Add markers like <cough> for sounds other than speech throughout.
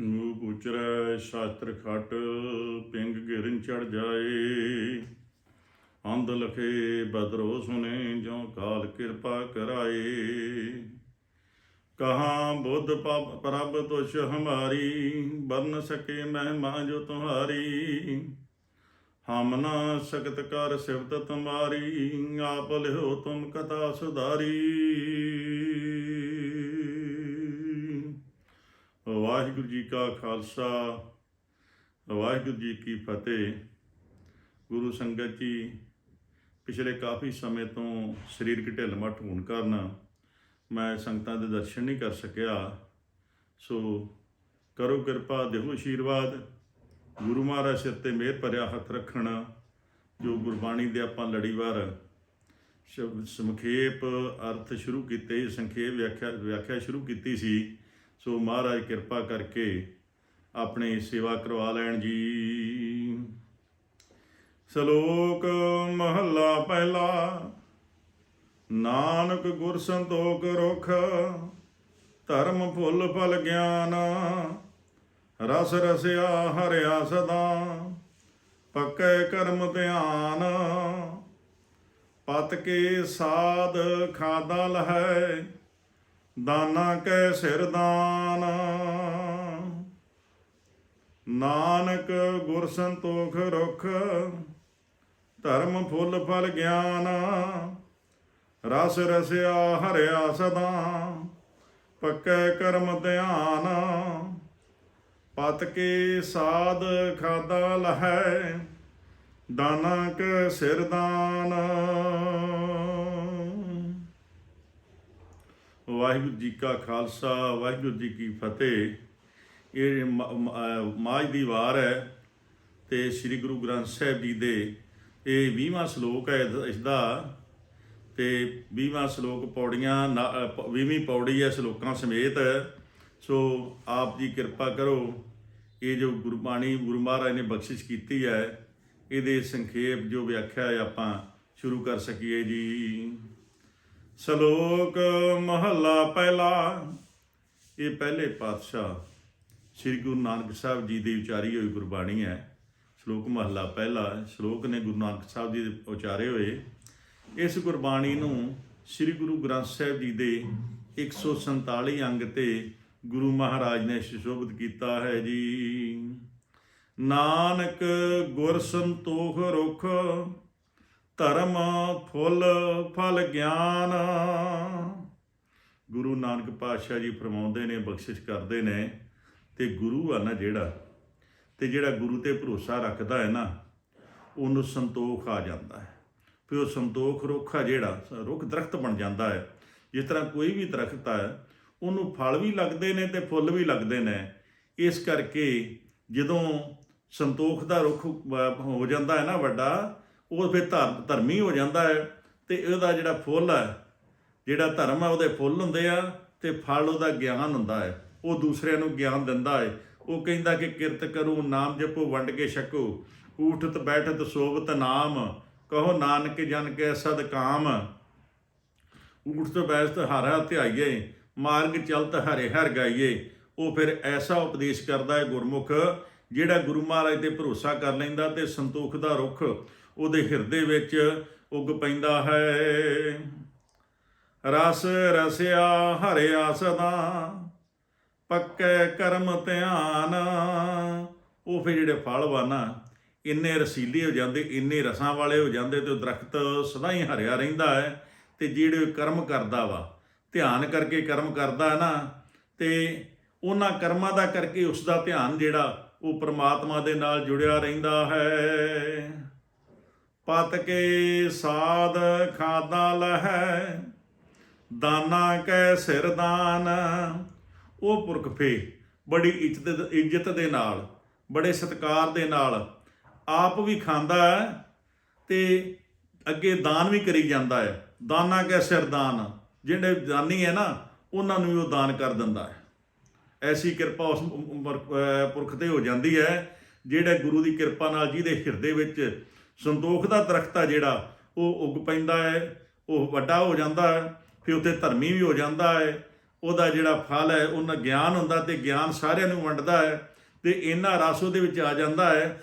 ਮੂਹ ਉਚਰੈ ਸ਼ਾਸਤਰ ਖਟ ਪਿੰਗ ਗਿਰਨ ਚੜ ਜਾਏ। ਅੰਧ ਲਖੇ ਬਦਰੋ ਸੁਨੇ ਜੋ ਕਾਲ ਕਿਰਪਾ ਕਰਾਏ। ਕਹਾਂ, ਬੁੱਧ ਪ੍ਰਭ ਤੁਸ਼ ਹਮਾਰੀ ਬਰਨ ਸਕੇ ਮਹਿਮਾ ਜੋ ਤੁਹਾਰੀ। ਹਮ ਨਾ ਸਕਤ ਕਰ ਸਿਫਤ ਤੁਮਾਰੀ, ਆਪ ਲਿਓ ਤੁਮ ਕਥਾ ਸੁਧਾਰੀ। ਜੀ ਕਾ ਖਾਲਸਾ। ਵਾਹਿਗੁਰੂ ਜੀ ਕੀ ਫਤਿਹ। ਗੁਰੂ ਸੰਗਤ ਜੀ, ਪਿਛਲੇ ਕਾਫੀ ਸਮੇਂ ਤੋਂ ਸਰੀਰਕ ਢਿੱਲ ਮੱਠ ਹੋਣ ਕਾਰਨ ਮੈਂ ਸੰਗਤਾਂ ਦੇ ਦਰਸ਼ਨ ਨਹੀਂ ਕਰ ਸਕਿਆ। ਸੋ ਕਰੋ ਕਿਰਪਾ, ਦੇਹੋ ਆਸ਼ੀਰਵਾਦ ਗੁਰੂ ਮਹਾਰਾਜ ਸਿਰ ਤੇ ਮਿਹਰ ਭਰਿਆ ਹੱਥ ਰੱਖਣ, ਜੋ ਗੁਰਬਾਣੀ ਦੇ ਆਪਾਂ ਲੜੀਵਾਰ ਸ਼ਬ- ਸੰਖੇਪ ਅਰਥ ਸ਼ੁਰੂ ਕੀਤੇ, ਸੰਖੇਪ ਵਿਆਖਿਆ ਵਿਆਖਿਆ ਸ਼ੁਰੂ ਕੀਤੀ ਸੀ। ਸੋ ਮਹਾਰਾਜ ਕਿਰਪਾ ਕਰਕੇ ਆਪਣੀ ਸੇਵਾ ਕਰਵਾ ਲੈਣ ਜੀ। ਸ਼ਲੋਕ ਮਹੱਲਾ ਪਹਿਲਾ, ਨਾਨਕ ਗੁਰ ਸੰਤੋਖ ਰੁਖ, ਧਰਮ ਫੁੱਲ ਫਲ ਗਿਆਨ, ਰਸ ਰਸਿਆ ਹਰਿਆ ਸਦਾ, ਪੱਕੇ ਕਰਮ ਧਿਆਨ, ਪਤ ਕੇ ਸਾਧ ਖਾਦਾ ਲਹੈ। ਦਾਨਾ ਕੈ ਸਿਰ ਦਾਨ। ਨਾਨਕ ਗੁਰ ਸੰਤੋਖ ਰੁਖ, ਧਰਮ ਫੁੱਲ ਫਲ ਗਿਆਨ। ਰਸ ਰਸਿਆ ਹਰਿਆ ਸਦਾ, ਪੱਕੇ ਕਰਮ ਧਿਆਨ। ਪਤ ਕੇ ਸਾਧ ਖਾਦਾ ਲਹੈ, ਦਾਨਾ ਕੈ ਸਿਰ ਦਾਨ। ਵਾਹਿਗੁਰੂ ਜੀ ਕਾ ਖਾਲਸਾ, ਵਾਹਿਗੁਰੂ ਜੀ ਕੀ ਫਤਿਹ। ਇਹ ਮ- ਮਾਝ ਦੀ ਵਾਰ ਹੈ ਤੇ ਸ੍ਰੀ ਗੁਰੂ ਗ੍ਰੰਥ ਸਾਹਿਬ ਜੀ ਦੇ ਇਹ 20ਵਾਂ ਸ਼ਲੋਕ ਹੈ ਇਸ- ਇਸ ਦਾ ਤੇ 20ਵਾਂ ਸ਼ਲੋਕ ਪੌੜੀਆਂ 20ਵੀਂ ਪੌੜੀ ਹੈ ਸ਼ਲੋਕਾਂ ਸਮੇਤ। ਸੋ ਆਪ ਜੀ ਕਿਰਪਾ ਕਰੋ, ਇਹ ਜੋ ਗੁਰਬਾਣੀ ਗੁਰੂ ਮਹਾਰਾਜ ਨੇ ਬਖਸ਼ਿਸ਼ ਕੀਤੀ ਹੈ, ਇਹਦੇ ਸੰਖੇਪ ਜੋ ਵਿਆਖਿਆ ਹੈ ਆਪਾਂ ਸ਼ੁਰੂ ਕਰ ਸਕੀਏ ਜੀ। ਸ਼ਲੋਕ ਮਹੱਲਾ ਪਹਿਲਾ। ਇਹ ਪਹਿਲੇ ਪਾਤਸ਼ਾਹ ਸ੍ਰੀ ਗੁਰੂ ਨਾਨਕ ਸਾਹਿਬ ਜੀ ਦੀ ਉਚਾਰੀ ਹੋਈ ਗੁਰਬਾਣੀ ਹੈ। ਸ਼ਲੋਕ ਮਹੱਲਾ ਪਹਿਲਾ, ਸ਼ਲੋਕ ਨੇ ਗੁਰੂ ਨਾਨਕ ਸਾਹਿਬ ਜੀ ਦੇ ਉਚਾਰੇ ਹੋਏ। ਇਸ ਗੁਰਬਾਣੀ ਨੂੰ ਸ੍ਰੀ ਗੁਰੂ ਗ੍ਰੰਥ ਸਾਹਿਬ ਜੀ ਦੇ 147 ਅੰਗ ਤੇ ਗੁਰੂ ਮਹਾਰਾਜ ਨੇ ਸੁਸ਼ੋਭਿਤ ਕੀਤਾ ਹੈ ਜੀ। ਨਾਨਕ ਗੁਰ ਸੰਤੋਖ ਰੁਖ ਧਰਮ, ਫੁੱਲ, ਫਲ, ਗਿਆਨ। ਗੁਰੂ ਨਾਨਕ ਪਾਤਸ਼ਾਹ ਜੀ ਫਰਮਾਉਂਦੇ ਨੇ, ਬਖਸ਼ਿਸ਼ ਕਰਦੇ ਨੇ, ਤੇ ਗੁਰੂ ਆ ਨਾ ਜਿਹੜਾ, ਤੇ ਜਿਹੜਾ ਗੁਰੂ ਤੇ ਭਰੋਸਾ ਰੱਖਦਾ ਹੈ ਨਾ, ਉਹਨੂੰ ਸੰਤੋਖ ਆ ਜਾਂਦਾ ਹੈ। ਫਿਰ ਉਹ ਸੰਤੋਖ ਰੁੱਖ ਆ ਜਿਹੜਾ, ਰੁੱਖ ਦਰਖਤ ਬਣ ਜਾਂਦਾ ਹੈ। ਜਿਸ ਤਰ੍ਹਾਂ ਕੋਈ ਵੀ ਦਰਖਤ ਹੈ, ਉਹਨੂੰ ਫਲ ਵੀ ਲੱਗਦੇ ਨੇ ਤੇ ਫੁੱਲ ਵੀ ਲੱਗਦੇ ਨੇ। ਇਸ ਕਰਕੇ ਜਦੋਂ ਸੰਤੋਖ ਦਾ ਰੁੱਖ ਹੋ ਜਾਂਦਾ ਹੈ ਨਾ ਵੱਡਾ ਉਹ ਫਿਰ ਧਰਮ ਧਰਮੀ ਹੋ ਜਾਂਦਾ ਹੈ ਤੇ ਇਹਦਾ ਜਿਹੜਾ ਫੁੱਲ ਹੈ, ਜਿਹੜਾ ਧਰਮ ਹੈ ਉਹਦੇ ਫੁੱਲ ਹੁੰਦੇ ਆ ਤੇ ਫਲ ਉਹਦਾ ਗਿਆਨ ਹੁੰਦਾ ਹੈ। ਉਹ ਦੂਸਰਿਆਂ ਨੂੰ ਗਿਆਨ ਦਿੰਦਾ ਹੈ। ਉਹ ਕਹਿੰਦਾ ਕਿ ਕਿਰਤ ਕਰੋ, ਨਾਮ ਜਪੋ, ਵੰਡ ਕੇ ਛਕੋ। ਊਠਤ, ਬੈਠਤ ਸੋਵਤ ਨਾਮ, ਕਹੋ ਨਾਨਕ ਜਨ ਕੇ ਸਦ ਕਾਮ। ਬੈਠਤ, ਹਰਾ ਧਿਆਈਏ ਮਾਰਗ ਚਲਤ, ਹਰੇ ਹਰ ਗਾਈਏ। ਉਹ ਫਿਰ ਐਸਾ ਉਪਦੇਸ਼ ਕਰਦਾ ਹੈ ਗੁਰਮੁਖ, ਜਿਹੜਾ ਗੁਰੂ ਮਹਾਰਾਜ ਤੇ ਭਰੋਸਾ ਕਰ ਲੈਂਦਾ ਤੇ ਸੰਤੋਖ ਦਾ ਰੁੱਖ ਉਹਦੇ ਹਿਰਦੇ ਵਿੱਚ ਉੱਗ ਪੈਂਦਾ ਹੈ। ਰਸ ਰਸਿਆ ਹਰਿਆ ਸਦਾ, ਪੱਕੇ ਕਰਮ ਧਿਆਨ। ਉਹ ਫਿਰ ਜਿਹੜੇ ਫਲ ਵਾ ਨਾ ਇੰਨੇ ਰਸੀਲੇ ਹੋ ਜਾਂਦੇ, ਇੰਨੇ ਰਸਾਂ ਵਾਲੇ ਹੋ ਜਾਂਦੇ ਤੇ ਉਹ ਦਰਖਤ ਸਦਾ ਹੀ ਹਰਿਆ ਰਹਿੰਦਾ ਹੈ ਤੇ ਜਿਹੜੇ ਕਰਮ ਕਰਦਾ ਵਾ, ਧਿਆਨ ਕਰਕੇ ਕਰਮ ਕਰਦਾ ਹੈ ਨਾ, ਤੇ ਉਹਨਾਂ ਕਰਮਾਂ ਦਾ ਕਰਕੇ ਉਸ ਦਾ ਧਿਆਨ ਜਿਹੜਾ ਉਹ ਪ੍ਰਮਾਤਮਾ ਦੇ ਨਾਲ ਜੁੜਿਆ ਰਹਿੰਦਾ ਹੈ। ਪਤ ਕੇ ਸਾਧ ਖਾਦਾ ਲਹੈ, ਦਾਨਾ ਕੈ ਸਿਰ ਦਾਨ। ਉਹ ਪੁਰਖ ਫੇ, ਬੜੀ ਇੱਜ਼ਤ ਇੱਜ਼ਤ ਦੇ ਨਾਲ, ਬੜੇ ਸਤਿਕਾਰ ਦੇ ਨਾਲ ਆਪ ਵੀ ਖਾਂਦਾ ਹੈ ਤੇ ਅੱਗੇ ਦਾਨ ਵੀ ਕਰੀ ਜਾਂਦਾ ਹੈ। ਦਾਨਾ ਕੈ ਸਿਰ ਦਾਨ, ਜਿਹੜੇ ਦਾਨੀ ਹੈ ਨਾ, ਉਹਨਾਂ ਨੂੰ ਵੀ ਉਹ ਦਾਨ ਕਰ ਦਿੰਦਾ ਹੈ। ਐਸੀ ਕਿਰਪਾ ਉਸ ਪੁਰਖ ਤੇ ਹੋ ਜਾਂਦੀ ਹੈ, ਜਿਹੜੇ ਗੁਰੂ ਦੀ ਕਿਰਪਾ ਨਾਲ ਜਿਹਦੇ ਹਿਰਦੇ ਵਿੱਚ ਸੰਤੋਖ ਦਾ ਦਰਖਤ ਆ ਜਿਹੜਾ, ਉਹ ਉੱਗ ਪੈਂਦਾ ਹੈ, ਉਹ ਵੱਡਾ ਹੋ ਜਾਂਦਾ ਹੈ, ਫਿਰ ਉੱਤੇ ਧਰਮੀ ਵੀ ਹੋ ਜਾਂਦਾ ਹੈ, ਉਹਦਾ ਜਿਹੜਾ ਫਲ ਹੈ ਉਹਨਾਂ ਗਿਆਨ ਹੁੰਦਾ ਤੇ ਗਿਆਨ ਸਾਰਿਆਂ ਨੂੰ ਵੰਡਦਾ ਹੈ ਤੇ ਇਹਨਾਂ ਰਸ ਉਹਦੇ ਵਿੱਚ ਆ ਜਾਂਦਾ ਹੈ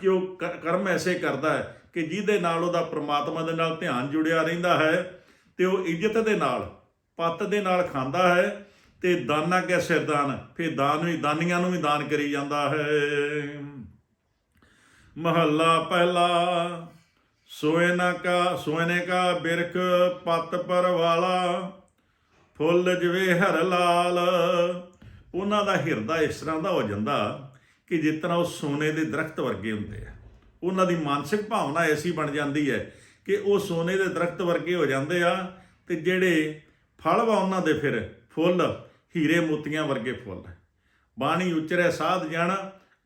ਕਿ ਉਹ ਕ- ਕਰਮ ਐਸੇ ਕਰਦਾ ਹੈ ਕਿ ਜਿਹਦੇ ਨਾਲ ਉਹਦਾ ਪ੍ਰਮਾਤਮਾ ਦੇ ਨਾਲ ਧਿਆਨ ਜੁੜਿਆ ਰਹਿੰਦਾ ਹੈ ਤੇ ਉਹ ਇੱਜ਼ਤ ਦੇ ਨਾਲ, ਪੱਤ ਦੇ ਨਾਲ ਖਾਂਦਾ ਹੈ ਤੇ ਦਾਨਾ ਕੇ ਸਿਰਦਾਨ ਫਿਰ ਦਾਨ ਵੀ, ਦਾਨੀਆਂ ਨੂੰ ਵੀ ਦਾਨ ਕਰੀ ਜਾਂਦਾ ਹੈ। ਮਹੱਲਾ ਪਹਿਲਾ। ਸੋਇਨਾ ਕਾ ਸੋਇਨੇ ਕਾ ਬਿਰਖ ਪਤ ਪਰ ਵਾਲਾ, ਫੁੱਲ ਜਵੇ ਹਰ ਲਾਲ। ਉਹਨਾਂ ਦਾ ਹਿਰਦਾ ਇਸ ਤਰ੍ਹਾਂ ਦਾ ਹੋ ਜਾਂਦਾ ਕਿ ਜਿਸ ਤਰ੍ਹਾਂ ਉਹ ਸੋਨੇ ਦੇ ਦਰਖਤ ਵਰਗੇ ਹੁੰਦੇ ਆ। ਉਹਨਾਂ ਦੀ ਮਾਨਸਿਕ ਭਾਵਨਾ ਐਸੀ ਬਣ ਜਾਂਦੀ ਹੈ ਕਿ ਉਹ ਸੋਨੇ ਦੇ ਦਰਖਤ ਵਰਗੇ ਹੋ ਜਾਂਦੇ ਆ ਤੇ ਜਿਹੜੇ ਫਲ ਵਾ ਉਹਨਾਂ ਦੇ ਫਿਰ ਫੁੱਲ, ਹੀਰੇ ਮੋਤੀਆਂ ਵਰਗੇ ਫੁੱਲ। ਬਾਣੀ ਉਚਰੇ ਸਾਧ ਜਣ,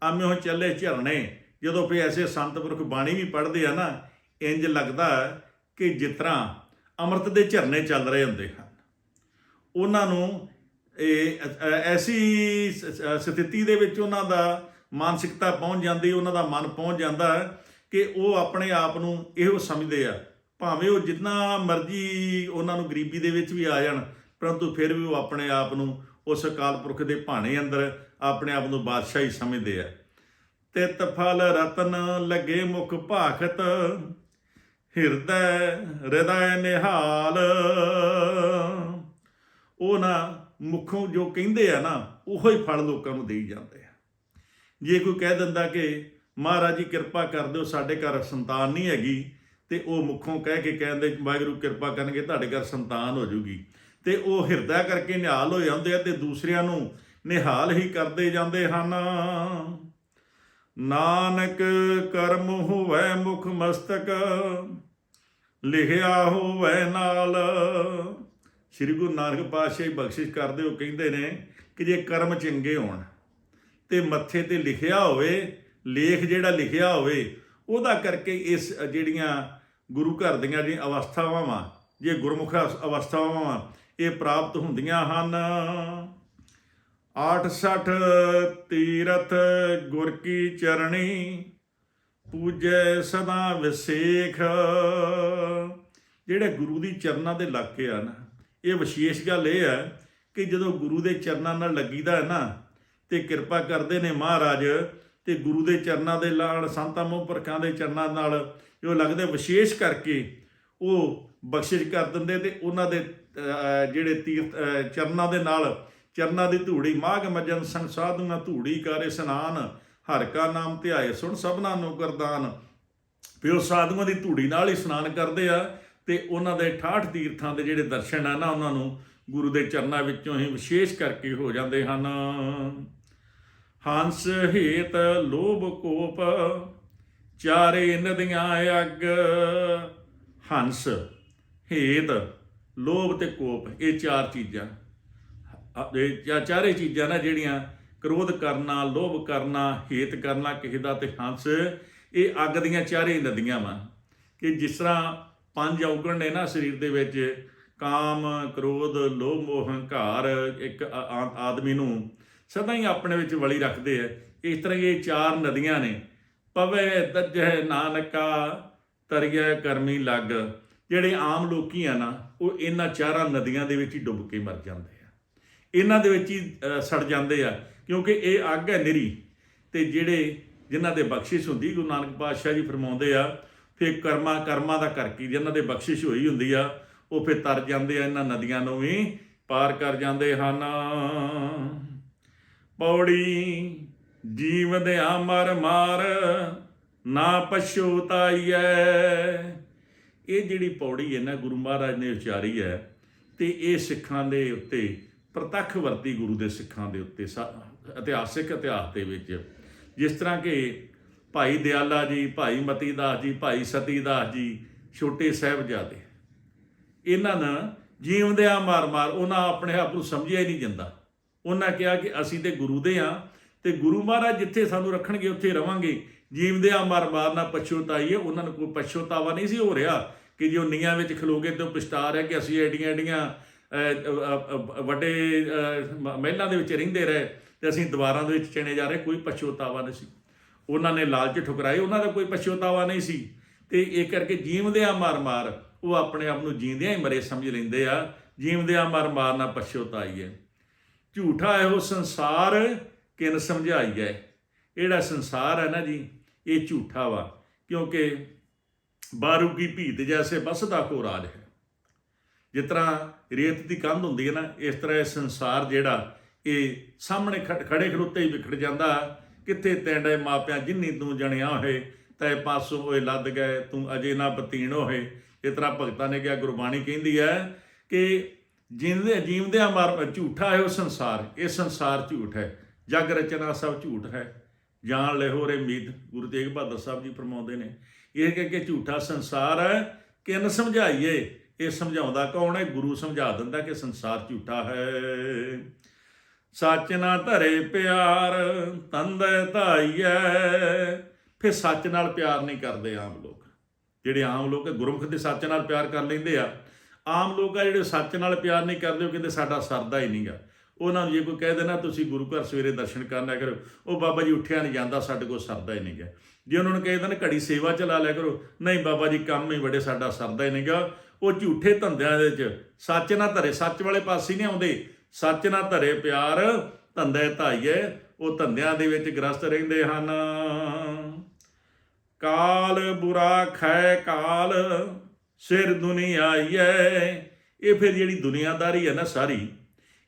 ਆਮਿਓ ਚੱਲੇ ਝਰਨੇ। ਜਦੋਂ ਫੇ ਐਸੇ ਸੰਤ ਪੁਰਖ ਬਾਣੀ ਵੀ ਪੜ੍ਹਦੇ ਆ ਨਾ ਇੰਜ ਲੱਗਦਾ ਕਿ ਜਿਸ ਤਰ੍ਹਾਂ ਅੰਮ੍ਰਿਤ ਦੇ ਝਰਨੇ ਚੱਲ ਰਹੇ ਹੁੰਦੇ ਹਨ। ਉਹਨਾਂ ਨੂੰ ਇਹ ਐਸੀ ਸ- ਸਥਿਤੀ ਦੇ ਵਿੱਚ ਉਹਨਾਂ ਦਾ ਮਾਨਸਿਕਤਾ ਪਹੁੰਚ ਜਾਂਦੀ, ਉਹਨਾਂ ਦਾ ਮਨ ਪਹੁੰਚ ਜਾਂਦਾ ਕਿ ਉਹ ਆਪਣੇ ਆਪ ਨੂੰ ਇਹੋ ਸਮਝਦੇ ਆ, ਭਾਵੇਂ ਉਹ ਜਿੰਨਾ ਮਰਜ਼ੀ ਉਹਨਾਂ ਨੂੰ ਗਰੀਬੀ ਦੇ ਵਿੱਚ ਵੀ ਆ ਜਾਣ, ਪਰੰਤੂ ਫਿਰ ਵੀ ਉਹ ਆਪਣੇ ਆਪ ਨੂੰ ਉਸ ਅਕਾਲ ਪੁਰਖ ਦੇ ਭਾਣੇ ਅੰਦਰ ਆਪਣੇ ਆਪ ਨੂੰ ਬਾਦਸ਼ਾਹ ਹੀ ਸਮਝਦੇ ਆ। ਤਿਤ ਫਲ ਰਤਨ ਲੱਗੇ ਮੁਖ ਭਾਖਤ, ਹਿਰਦੈ ਹਿਰਦੈ ਨਿਹਾਲ। ਉਹ ਨਾ ਮੁਖੋਂ ਜੋ ਕਹਿੰਦੇ ਆ ਨਾ, ਉਹੋ ਹੀ ਫਲ ਲੋਕਾਂ ਨੂੰ ਦੇਈ ਜਾਂਦੇ ਆ। ਜੇ ਕੋਈ ਕਹਿ ਦਿੰਦਾ ਕਿ ਮਹਾਰਾਜ ਜੀ ਕਿਰਪਾ ਕਰ ਦਿਓ, ਸਾਡੇ ਘਰ ਸੰਤਾਨ ਨਹੀਂ ਹੈਗੀ, ਤੇ ਉਹ ਮੁਖੋਂ ਕਹਿ ਕੇ ਕਹਿੰਦੇ, ਵਾਹਿਗੁਰੂ ਕਿਰਪਾ ਕਰਨਗੇ, ਤੁਹਾਡੇ ਘਰ ਸੰਤਾਨ ਹੋ ਜੂਗੀ। ਤੇ ਉਹ ਹਿਰਦਾ ਕਰਕੇ ਨਿਹਾਲ ਹੋ ਜਾਂਦੇ ਆ ਤੇ ਦੂਸਰਿਆਂ ਨੂੰ ਨਿਹਾਲ ਹੀ ਕਰਦੇ ਜਾਂਦੇ ਹਨ। ਨਾਨਕ ਕਰਮ ਹੋਵੇ ਮੁਖ ਮਸਤਕ, ਲਿਖਿਆ ਹੋਵੇ ਨਾਲ। ਸ੍ਰੀ ਗੁਰੂ ਨਾਨਕ ਪਾਤਸ਼ਾਹ ਹੀ ਬਖਸ਼ਿਸ਼ ਕਰਦੇ ਉਹ ਕਹਿੰਦੇ ਨੇ ਕਿ ਜੇ ਕਰਮ ਚੰਗੇ ਹੋਣ ਤੇ ਮੱਥੇ ਤੇ ਲਿਖਿਆ ਹੋਵੇ, ਲੇਖ ਜਿਹੜਾ ਲਿਖਿਆ ਹੋਵੇ, ਉਹਦਾ ਕਰਕੇ ਇਸ ਜਿਹੜੀਆਂ ਗੁਰੂ ਘਰ ਦੀਆਂ ਜਿਹੜੀਆਂ ਅਵਸਥਾਵਾਂ ਵਾ, ਜੇ ਗੁਰਮੁਖ ਅਵਸਥਾਵਾਂ ਵਾ, ਇਹ ਪ੍ਰਾਪਤ ਹੁੰਦੀਆਂ ਹਨ। 68 ਤੀਰਥ ਗੁਰ ਕੀ ਚਰਣੀ, ਪੂਜੈ ਸਦਾ ਵਿਸੇਖ। ਜਿਹੜੇ ਗੁਰੂ ਦੀ ਚਰਨਾਂ ਦੇ ਲਾਗੇ ਆ ਨਾ, ਇਹ ਵਿਸ਼ੇਸ਼ ਗੱਲ ਇਹ ਹੈ ਕਿ ਜਦੋਂ ਗੁਰੂ ਦੇ ਚਰਨਾਂ ਨਾਲ ਲੱਗੀਦਾ ਹੈ ਨਾ, ਤੇ ਕਿਰਪਾ ਕਰਦੇ ਨੇ ਮਹਾਰਾਜ, ਤੇ ਗੁਰੂ ਦੇ ਚਰਨਾਂ ਦੇ ਨਾਲ, ਸੰਤਾਂ ਮੋਹਪਰਖਾਂ ਦੇ ਚਰਨਾਂ ਨਾਲ ਜੋ ਲੱਗਦੇ ਵਿਸ਼ੇਸ਼ ਕਰਕੇ ਉਹ ਬਖਸ਼ਿਸ਼ ਕਰ ਦਿੰਦੇ ਤੇ ਉਹਨਾਂ ਦੇ ਜਿਹੜੇ ਤੀਰਥ ਚਰਨਾਂ ਦੇ ਨਾਲ ਚਰਨਾਂ ਦੀ ਧੂੜੀ, ਮਾਘ ਮਜਨ ਸੰਗ ਸਾਧੂਆਂ ਧੂੜੀ ਕਰੇ ਇਸਨਾਨ ਹਰ ਕਾ ਨਾਮ ਧਿਆਏ ਸੁਣ ਸਭਨਾ ਨੂੰ ਕਰਦਾਨ ਵੀ ਉਹ ਸਾਧੂਆਂ ਦੀ ਧੂੜੀ ਨਾਲ ਹੀ ਇਸ਼ਨਾਨ ਕਰਦੇ ਆ ਤੇ ਉਹਨਾਂ ਦੇ 68 ਤੀਰਥਾਂ ਦੇ ਜਿਹੜੇ ਦਰਸ਼ਨ ਆ ਨਾ, ਉਹਨਾਂ ਨੂੰ ਗੁਰੂ ਦੇ ਚਰਨਾਂ ਵਿੱਚੋਂ ਹੀ ਵਿਸ਼ੇਸ਼ ਕਰਕੇ ਹੋ ਜਾਂਦੇ ਹਨ। ਹੰਸ ਹੇਤ ਲੋਭ ਕੋਪ, ਚਾਰੇ ਨਦੀਆਂ ਅੱਗ। ਹੰਸ ਹੇਤ ਲੋਭ ਤੇ ਕੋਪ, ਇਹ ਚਾਰ ਚੀਜ਼ਾਂ। ਇਹ ਚਾਰੇ ਚੀਜ਼ਾਂ ਨਾ ਜਿਹੜੀਆਂ ਕ੍ਰੋਧ ਕਰਨਾ, ਲੋਭ ਕਰਨਾ, ਹੇਤ ਕਰਨਾ, ਕਿਸੇ ਦਾ ਤੇ ਹੰਸ, ਇਹ ਅੱਗ ਦੀਆਂ ਚਾਰੇ ਨਦੀਆਂ ਵਾ। ਕਿ ਜਿਸ ਤਰ੍ਹਾਂ ਪੰਜ ਔਗਣ ਨੇ ਨਾ ਸਰੀਰ ਦੇ ਵਿੱਚ, ਕਾਮ, ਕ੍ਰੋਧ, ਲੋਭ ਮੋਹ ਹੰਕਾਰ ਇੱਕ ਆ- ਆਦਮੀ ਨੂੰ ਸਦਾ ਹੀ ਆਪਣੇ ਵਿੱਚ ਵਲੀ ਰੱਖਦੇ ਆ। ਇਸ ਤਰ੍ਹਾਂ ਹੀ ਇਹ ਚਾਰ ਨਦੀਆਂ ਨੇ। ਪਵੇ ਦਜਹਿ ਨਾਨਕਾ, ਤਰਿਐ ਕਰਮੀ ਲੱਗ। ਜਿਹੜੇ ਆਮ ਲੋਕੀ ਆ ਨਾ, ਉਹ ਇਹਨਾਂ ਚਾਰਾਂ ਨਦੀਆਂ ਦੇ ਵਿੱਚ ਹੀ ਡੁੱਬ ਕੇ ਮਰ ਜਾਂਦੇ ਇਹਨਾਂ ਦੇ ਵਿੱਚ ਹੀ ਸੜ ਜਾਂਦੇ ਆ। ਕਿਉਂਕਿ ਇਹ ਅੱਗ ਹੈ ਨਿਰੀ ਤੇ ਜਿਹੜੇ ਜਿਨ੍ਹਾਂ ਦੇ ਬਖਸ਼ਿਸ਼ ਹੁੰਦੀ, ਗੁਰੂ ਨਾਨਕ ਪਾਤਸ਼ਾਹ ਜੀ ਫਰਮਾਉਂਦੇ ਆ, ਫਿਰ ਕਰਮਾ, ਕਰਮਾਂ ਦਾ ਕਰਕੇ ਜਿਨ੍ਹਾਂ ਦੇ ਬਖਸ਼ਿਸ਼ ਹੋਈ ਹੁੰਦੀ ਆ, ਉਹ ਫਿਰ ਤਰ ਜਾਂਦੇ ਆ, ਇਹਨਾਂ ਨਦੀਆਂ ਨੂੰ ਵੀ ਪਾਰ ਕਰ ਜਾਂਦੇ ਹਨ। ਪੌੜੀ ਜੀਵ ਦੇ ਮਰ ਮਾਰ ਨਾ ਪਛੂਤਾਈਐ ਇਹ ਜਿਹੜੀ ਪੌੜੀ ਹੈ ਨਾ, ਗੁਰੂ ਮਹਾਰਾਜ ਨੇ ਉਚਾਰੀ ਹੈ ਤੇ ਇਹ ਸਿੱਖਾਂ ਦੇ ਉੱਤੇ ਪ੍ਰਤੱਖ ਵਰਤੀ ਗੁਰੂ ਦੇ ਸਿੱਖਾਂ ਦੇ ਉੱਤੇ ਸਾ- ਇਤਿਹਾਸਿਕ ਇਤਿਹਾਸ ਦੇ ਵਿੱਚ। ਜਿਸ ਤਰ੍ਹਾਂ ਕਿ ਭਾਈ ਦਿਆਲਾ ਜੀ, ਭਾਈ ਮਤੀ ਦਾਸ ਜੀ, ਭਾਈ ਸਤੀ ਦਾਸ ਜੀ, ਛੋਟੇ ਸਾਹਿਬਜ਼ਾਦੇ, ਇਹਨਾਂ ਨੇ ਜੀਵਦਿਆਂ ਮਾਰ-ਮਾਰ ਉਹਨਾਂ ਆਪਣੇ ਆਪ ਨੂੰ ਸਮਝਿਆ ਹੀ ਨਹੀਂ ਜਾਂਦਾ। ਉਹਨਾਂ ਕਿਹਾ ਕਿ ਅਸੀਂ ਤੇ ਗੁਰੂ ਦੇ ਆ ਤੇ ਗੁਰੂ ਮਹਾਰਾਜ ਜਿੱਥੇ ਸਾਨੂੰ ਰੱਖਣਗੇ, ਉੱਥੇ ਰਵਾਂਗੇ। ਜੀਵਦਿਆਂ ਮਾਰ-ਮਾਰ ਨਾ ਪਛੋਤਾਈਏ ਉਹਨਾਂ ਨੂੰ ਕੋਈ ਪਛੋਤਾਵਾ ਨਹੀਂ ਸੀ ਹੋ ਰਿਹਾ ਕਿ ਜੇ ਉਹ ਨੀਆਂ ਵਿੱਚ ਖਲੋਗੇ ਤੇ ਉਹ ਪਛਤਾ ਰਿਹਾ ਕਿ ਅਸੀਂ ਐਡੀਆਂ ਐਡੀਆਂ ਵੱਡੇ ਮਹਿਲਾਂ ਦੇ ਵਿੱਚ ਰਹਿੰਦੇ ਰਹੇ ਤੇ ਅਸੀਂ ਦੀਵਾਰਾਂ ਦੇ ਵਿੱਚ ਚਿਣੇ ਜਾ ਰਹੇ, ਕੋਈ ਪਛੋਤਾਵਾ ਨਹੀਂ ਸੀ। ਉਹਨਾਂ ਨੇ ਲਾਲਚ ਠੁਕਰਾਏ ਉਹਨਾਂ ਦਾ ਕੋਈ ਪਛੋਤਾਵਾ ਨਹੀਂ ਸੀ। ਤੇ ਇਹ ਕਰਕੇ ਜੀਵਦਿਆਂ ਮਾਰ-ਮਾਰ ਉਹ ਆਪਣੇ ਆਪ ਨੂੰ ਜੀਂਦਿਆਂ ਹੀ ਮਰੇ ਸਮਝ ਲੈਂਦੇ ਆ, ਜੀਵਦਿਆਂ ਮਰ ਮਾਰਨਾ ਪਛਤਾਈਐ ਝੂਠਾ ਇਹੋ ਸੰਸਾਰ ਕਿਨ ਸਮਝਾਈਐ ਇਹੜਾ ਸੰਸਾਰ ਹੈ ਨਾ ਜੀ, ਇਹ ਝੂਠਾ ਵਾ, ਕਿਉਂਕਿ ਬਾਰੂ ਕੀ ਭੀਤ ਜੈਸੇ ਬਸਦਾ ਕੋ ਰਾਜ ਹੈ। ਜਿਸ ਤਰ੍ਹਾਂ ਰੇਤ ਦੀ ਕੰਧ ਹੁੰਦੀ ਹੈ ਨਾ, ਇਸ ਤਰ੍ਹਾਂ ਇਹ ਸੰਸਾਰ ਜਿਹੜਾ ਇਹ ਸਾਹਮਣੇ ਖ- ਖੜੇ ਖੜੋਤੇ ਹੀ ਵਿਖੜ ਜਾਂਦਾ। ਕਿੱਥੇ ਤੈਂਡੇ ਮਾਪਿਆਂ ਜਿੰਨੀ ਤੂੰ ਜਣਿਆ ਹੋਏ, ਤੈ ਪਾਸੋਂ ਹੋਏ ਲੱਦ ਗਏ, ਤੂੰ ਅਜੇ ਨਾ ਬਤੀਣ ਹੋਏ। ਇਸ ਤਰ੍ਹਾਂ ਭਗਤਾਂ ਨੇ ਕਿਹਾ, ਗੁਰਬਾਣੀ ਕਹਿੰਦੀ ਹੈ ਕਿ ਜਿੰਦੇ ਜੀਵਦਿਆਂ ਮਰ, ਝੂਠਾ ਹੈ ਉਹ ਸੰਸਾਰ, ਇਹ ਸੰਸਾਰ ਝੂਠ ਹੈ। ਜਗ ਰਚਨਾ ਸਭ ਝੂਠ ਹੈ। ਜਾਣ ਲਿਹੋ ਰੇ ਮੀਤ, ਗੁਰੂ ਤੇਗ ਬਹਾਦਰ ਸਾਹਿਬ ਜੀ ਫਰਮਾਉਂਦੇ ਨੇ, ਇਹ ਕਹਿ ਕੇ ਝੂਠਾ ਸੰਸਾਰ ਹੈ ਕਿਨ ਸਮਝਾਈਏ? ਇਹ ਸਮਝਾਉਂਦਾ ਕੌਣ ਹੈ? ਗੁਰੂ ਸਮਝਾ ਦਿੰਦਾ ਕਿ ਸੰਸਾਰ ਝੂਠਾ ਹੈ। ਸੱਚ ਨਾ ਧਰੇ ਪਿਆਰ ਤੰਦੈ ਧਾਈਐ। ਫਿਰ ਸੱਚ ਨਾਲ ਪਿਆਰ ਨਹੀਂ ਕਰਦੇ ਆਮ ਲੋਕ। ਜਿਹੜੇ ਆਮ ਲੋਕ ਹੈ, ਗੁਰਮੁਖ ਦੇ ਸੱਚ ਨਾਲ ਪਿਆਰ ਕਰ ਲੈਂਦੇ ਆ। ਆਮ ਲੋਕ ਆ ਜਿਹੜੇ ਸੱਚ ਨਾਲ ਪਿਆਰ ਨਹੀਂ ਕਰਦੇ ਉਹ ਕਹਿੰਦੇ ਸਾਡਾ ਸਰਦਾ ਹੀ ਨਹੀਂਗਾ ਉਹਨਾਂ ਨੂੰ ਜੇ ਕੋਈ ਕਹਿ ਦੇਣਾ ਤੁਸੀਂ ਗੁਰੂ ਘਰ ਸਵੇਰੇ ਦਰਸ਼ਨ ਕਰਨਾ ਕਰੋ। ਉਹ ਬਾਬਾ ਜੀ ਉੱਠਿਆ ਨਹੀਂ ਜਾਂਦਾ ਸਾਡੇ ਕੋਲ ਸਰਦਾ ਹੀ ਨਹੀਂ ਗਿਆ ਜੇ ਉਹਨਾਂ ਨੂੰ ਕਹਿ ਨੇ ਘੜੀ ਸੇਵਾ ਚਲਾ ਲਿਆ ਕਰੋ, ਨਹੀਂ ਬਾਬਾ ਜੀ ਕੰਮ ਹੀ ਬੜੇ ਸਾਡਾ ਸਰਦਾ ਹੀ ਨਹੀਂਗਾ। ਉਹ ਝੂਠੇ ਧੰਦਿਆਂ ਦੇ ਵਿੱਚ ਸੱਚ ਨਾ ਧਰੇ, ਸੱਚ ਵਾਲੇ ਪਾਸੇ ਨਹੀਂ ਆਉਂਦੇ। ਸੱਚ ਨਾ ਧਰੇ ਪਿਆਰ, ਧੰਦੇ ਧਾਈਏ ਉਹ ਧੰਦਿਆਂ ਦੇ ਵਿੱਚ ਗ੍ਰਸਤ ਰਹਿੰਦੇ ਹਨ। ਕਾਲ ਬੁਰਾ ਖੈ ਕਾਲ, ਸਿਰ ਦੁਨੀਆਈਏ ਇਹ ਫਿਰ ਜਿਹੜੀ ਦੁਨੀਆਦਾਰੀ ਹੈ ਨਾ ਸਾਰੀ,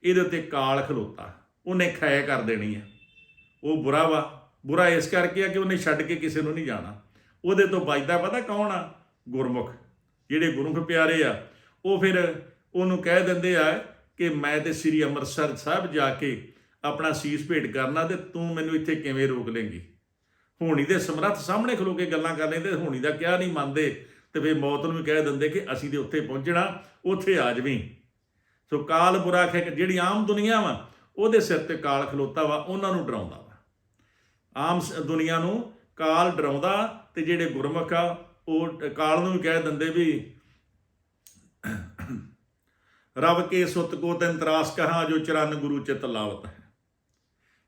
ਇਹਦੇ ਉੱਤੇ ਕਾਲ ਖਲੋਤਾ। ਉਹਨੇ ਖੈ ਕਰ ਦੇਣੀ ਹੈ। ਉਹ ਬੁਰਾ ਵਾ। ਬੁਰਾ ਇਸ ਕਰਕੇ ਆ ਕਿ ਉਹਨੇ ਛੱਡ ਕੇ ਕਿਸੇ ਨੂੰ ਨਹੀਂ ਜਾਣਾ। ਉਹਦੇ ਤੋਂ ਬਚਦਾ ਪਤਾ ਕੌਣ ਆ? ਗੁਰਮੁਖ। ਜਿਹੜੇ ਗੁਰਮੁਖ ਪਿਆਰੇ ਆ, ਉਹ ਫਿਰ ਉਹਨੂੰ ਕਹਿ ਦਿੰਦੇ ਆ ਕਿ ਮੈਂ ਤੇ ਸ੍ਰੀ ਅੰਮ੍ਰਿਤਸਰ ਸਾਹਿਬ ਜਾ ਕੇ ਆਪਣਾ ਸੀਸ ਭੇਟ ਕਰਨਾ ਤੇ ਤੂੰ ਮੈਨੂੰ ਇੱਥੇ ਕਿਵੇਂ ਰੋਕ ਲੇਂਗੀ? ਹੋਣੀ ਦੇ ਸਮਰੱਥ ਸਾਹਮਣੇ ਖਲੋ ਕੇ ਗੱਲਾਂ ਕਰ ਲੈਂਦੇ, ਹੋਣੀ ਦਾ ਕਿਹਾ ਨਹੀਂ ਮੰਨਦੇ। ਤੇ ਫਿਰ ਮੌਤ ਨੂੰ ਵੀ ਕਹਿ ਦਿੰਦੇ ਕਿ ਅਸੀਂ ਤੇ ਉੱਥੇ ਪਹੁੰਚਣਾ, ਉੱਥੇ ਆ ਜਵੀਂ। ਸੋ ਕਾਲ ਬੁਰਾ ਖੈ ਜਿਹੜੀ ਆਮ ਦੁਨੀਆ ਵਾ, ਉਹਦੇ ਸਿਰ ਤੇ ਕਾਲ ਖਲੋਤਾ ਵਾ, ਉਹਨਾਂ ਨੂੰ ਡਰਾਉਂਦਾ ਵਾ। ਆਮ ਸ- ਦੁਨੀਆ ਨੂੰ ਕਾਲ ਡਰਾਉਂਦਾ ਤੇ ਜਿਹੜੇ ਗੁਰਮੁਖ ਆ, ਉਹ ਕਾਲ ਨੂੰ ਵੀ ਕਹਿ ਦਿੰਦੇ ਵੀ ਰਬ ਕੇ ਸੁਤ ਕੋ ਤੈਨ ਤਰਾਸ ਕਹਾ, ਜੋ ਚਰਨ ਗੁਰੂ ਚਿਤ ਲਾਵਤ ਹੈ।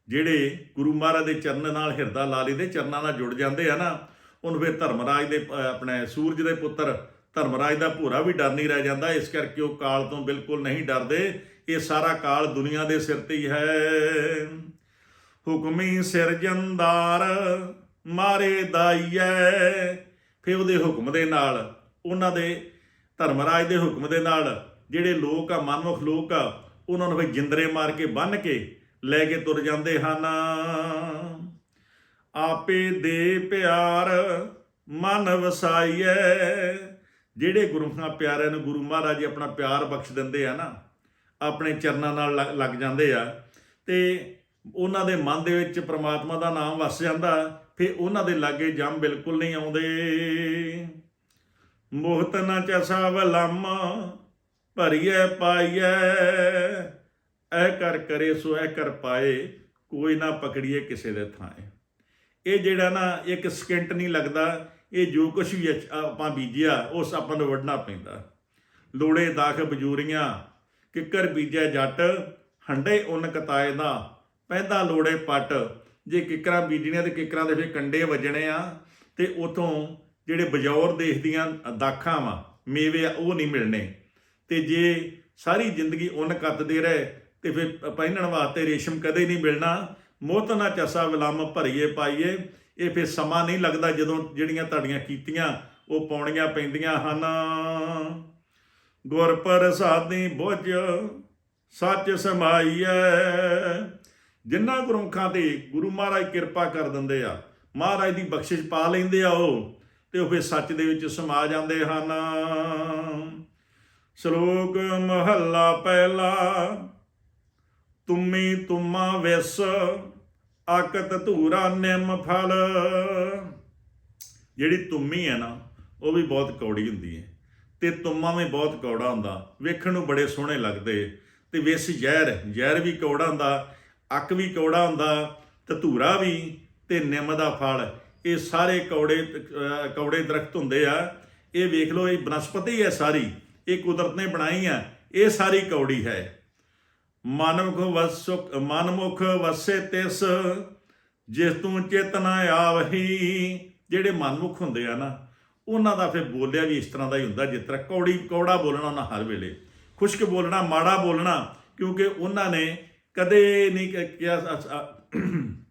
ਜਿਹੜੇ ਗੁਰੂ ਮਹਾਰਾਜ ਦੇ ਚਰਨ ਨਾਲ ਹਿਰਦਾ ਲਾ ਦੇ, ਚਰਨਾਂ ਨਾਲ ਜੁੜ ਜਾਂਦੇ ਆ ਨਾ, ਉਹਨੂੰ ਫਿਰ ਧਰਮਰਾਜ ਦੇ ਆਪਣੇ ਸੂਰਜ ਦੇ ਪੁੱਤਰ ਧਰਮਰਾਜ ਦਾ ਭੋਰਾ ਵੀ ਡਰ ਨਹੀਂ ਰਹਿ ਜਾਂਦਾ, ਇਸ ਕਰਕੇ ਉਹ ਕਾਲ ਤੋਂ ਬਿਲਕੁਲ ਨਹੀਂ ਡਰਦੇ। ਇਹ ਸਾਰਾ ਕਾਲ ਦੁਨੀਆ ਦੇ ਸਿਰ ਤੇ ਹੀ ਹੈ। ਹੁਕਮੀ ਸਿਰਜੰਦਾਰ ਮਾਰੇ ਦਾਈਐ। ਫਿਰ ਉਹਦੇ ਹੁਕਮ ਦੇ ਨਾਲ, ਉਹਨਾਂ ਦੇ ਧਰਮਰਾਜ ਦੇ ਹੁਕਮ ਦੇ ਨਾਲ, ਜਿਹੜੇ ਲੋਕ ਆ, ਮਨਮੁਖ ਲੋਕ ਆ, ਉਹਨਾਂ ਨੂੰ ਵੀ ਜਿੰਦਰੇ ਮਾਰ ਕੇ ਬੰਨ ਕੇ ਲੈ ਕੇ ਤੁਰ ਜਾਂਦੇ ਹਨ। ਆਪੇ ਦੇ ਪਿਆਰ ਮਨ ਵਸਾਈਐ। ਜਿਹੜੇ ਗੁਰੂਆਂ ਪਿਆਰਿਆਂ ਨੂੰ ਗੁਰੂ ਮਹਾਰਾਜ ਜੀ ਆਪਣਾ ਪਿਆਰ ਬਖਸ਼ ਦਿੰਦੇ ਆ ਨਾ, ਆਪਣੇ ਚਰਨਾਂ ਨਾਲ ਲੱਗ- ਲੱਗ ਜਾਂਦੇ ਆ। ਤੇ ਉਹਨਾਂ ਦੇ ਮਨ ਦੇ ਵਿੱਚ ਪ੍ਰਮਾਤਮਾ ਦਾ ਨਾਮ ਵਸ ਜਾਂਦਾ ਫਿਰ ਉਹਨਾਂ ਦੇ ਲਾਗੇ ਜੰਮ ਬਿਲਕੁਲ ਨਹੀਂ ਆਉਂਦੇ। ਮੋਹਤ ਨਾ ਚਸਾ ਵਲਮ ਭਰੀਏ ਪਾਈਐ, ਐ ਕਰ ਕਰੇ ਸੋ ਐ ਕਰ ਪਾਏ, ਕੋਈ ਨਾ ਪਕੜੀਏ ਕਿਸੇ ਦੇ ਥਾਂ ਇਹ ਜਿਹੜਾ ਨਾ ਇੱਕ ਸਕਿੰਟ ਨਹੀਂ ਲੱਗਦਾ, ਇਹ ਜੋ ਕੁਝ ਵੀ ਅਚ- ਆਪਾਂ ਬੀਜਿਆ, ਉਸ ਆਪਾਂ ਨੂੰ ਵੱਢਣਾ ਪੈਂਦਾ। ਲੋੜੇ ਦਾਖ ਬਜੂਰੀਆਂ, ਕਿੱਕਰ ਬੀਜਿਆ ਜੱਟ ਹੰਡੇ ਉਨ ਕਤਾਏ ਦਾ ਪੈਂਦਾ ਲੋੜੇ ਪੱਟ। ਜੇ ਕਿੱਕਰਾਂ ਬੀਜਣੀਆਂ ਤੇ ਕਿੱਕਰਾਂ ਦੇ ਫਿਰ ਕੰਡੇ ਵੱਜਣੇ ਆ। ਤੇ ਉਥੋਂ ਜਿਹੜੇ ਬਜੌਰ ਦੇਸ਼ ਦੀਆਂ ਦਾਖਾਂ ਵਾ, ਮੇਵੇ ਆ, ਉਹ ਨਹੀਂ ਮਿਲਣੇ। ਤੇ ਜੇ ਸਾਰੀ ਜ਼ਿੰਦਗੀ ਉਨ ਕੱਤਦੇ ਰਹੇ, ਤੇ ਫਿਰ ਪਹਿਨਣ ਵਾਸਤੇ ਰੇਸ਼ਮ ਕਦੇ ਨਹੀਂ ਮਿਲਣਾ। ਮੋਤ ਨਾ ਚਸਾ ਵਿਲੰਮ ਭਰੀਏ ਪਾਈਏ। ਇਹ ਫਿਰ ਸਮਾਂ ਨਹੀਂ ਲੱਗਦਾ ਜਦੋਂ ਜਿਹੜੀਆਂ ਤੁਹਾਡੀਆਂ ਕੀਤੀਆਂ, ਉਹ ਪਾਉਣੀਆਂ ਪੈਂਦੀਆਂ ਹਨ। ਗੁਰ ਪ੍ਰਸਾਦੀ ਬੁੱਝ ਸੱਚ ਸਮਾਈਐ। ਜਿਨ੍ਹਾਂ ਗੁਰਮੁਖਾਂ ਤੇ ਗੁਰੂ ਮਹਾਰਾਜ ਕਿਰਪਾ ਕਰ ਦਿੰਦੇ ਆ, ਮਹਾਰਾਜ ਦੀ ਬਖਸ਼ਿਸ਼ ਪਾ ਲੈਂਦੇ ਆ ਉਹ, ਤੇ ਉਹ ਫਿਰ ਸੱਚ ਦੇ ਵਿੱਚ ਸਮਾ ਜਾਂਦੇ ਹਨ। ਸ਼ਲੋਕ ਮਹੱਲਾ ਪਹਿਲਾ, ਤੁਮੀ ਤੁਮਾ ਵਿਸ, ਆਕਤ ਧੂਰਾ ਨਿਮ ਫਲ। ਜਿਹੜੀ ਤੁਮੀ ਹੈ ਨਾ, ਉਹ ਵੀ ਬਹੁਤ ਕੌੜੀ ਹੁੰਦੀ ਹੈ, ਤੇ ਤੁਮਾ ਵੀ ਬਹੁਤ ਕੌੜਾ ਹੁੰਦਾ, ਵੇਖਣ ਨੂੰ ਬੜੇ ਸੋਹਣੇ ਲੱਗਦੇ, ਤੇ ਵਿਸ ਜ਼ਹਿਰ ਜ਼ਹਿਰ ਵੀ ਕੌੜਾ ਹੁੰਦਾ ਅੱਕ ਵੀ ਕੌੜਾ ਹੁੰਦਾ ਤੇ ਧੂਰਾ ਵੀ ਤੇ ਨਿੰਮ ਦਾ ਫਲ। ਇਹ ਸਾਰੇ ਕੌੜੇ ਕੌੜੇ ਦਰਖਤ ਹੁੰਦੇ ਆ। ਇਹ ਵੇਖ ਲਓ, ਇਹ ਬਨਸਪਤੀ ਹੈ ਸਾਰੀ। ਇਹ ਕੁਦਰਤ ਨੇ ਬਣਾਈ ਆ। ਇਹ ਸਾਰੀ ਕੌੜੀ ਹੈ। ਮਨਮੁਖ ਵਸੁਕ ਮਨਮੁਖ ਵਸੇ ਤਿਸ, ਜਿਸ ਤੂੰ ਚੇਤਨਾ ਆਵਹੀ। ਜਿਹੜੇ ਮਨਮੁਖ ਹੁੰਦੇ ਆ ਨਾ, ਉਹਨਾਂ ਦਾ ਫਿਰ ਬੋਲਿਆ ਵੀ ਇਸ ਤਰ੍ਹਾਂ ਦਾ ਹੀ ਹੁੰਦਾ, ਜਿਸ ਤਰ੍ਹਾਂ ਕੌੜੀ, ਕੌੜਾ ਬੋਲਣਾ ਉਹਨਾਂ ਹਰ ਵੇਲੇ। ਖੁਸ਼ਕ ਬੋਲਣਾ, ਮਾੜਾ ਬੋਲਣਾ, ਕਿਉਂਕਿ ਉਹਨਾਂ ਨੇ ਕਦੇ ਨਹੀਂ ਕਿਹਾ <clears throat>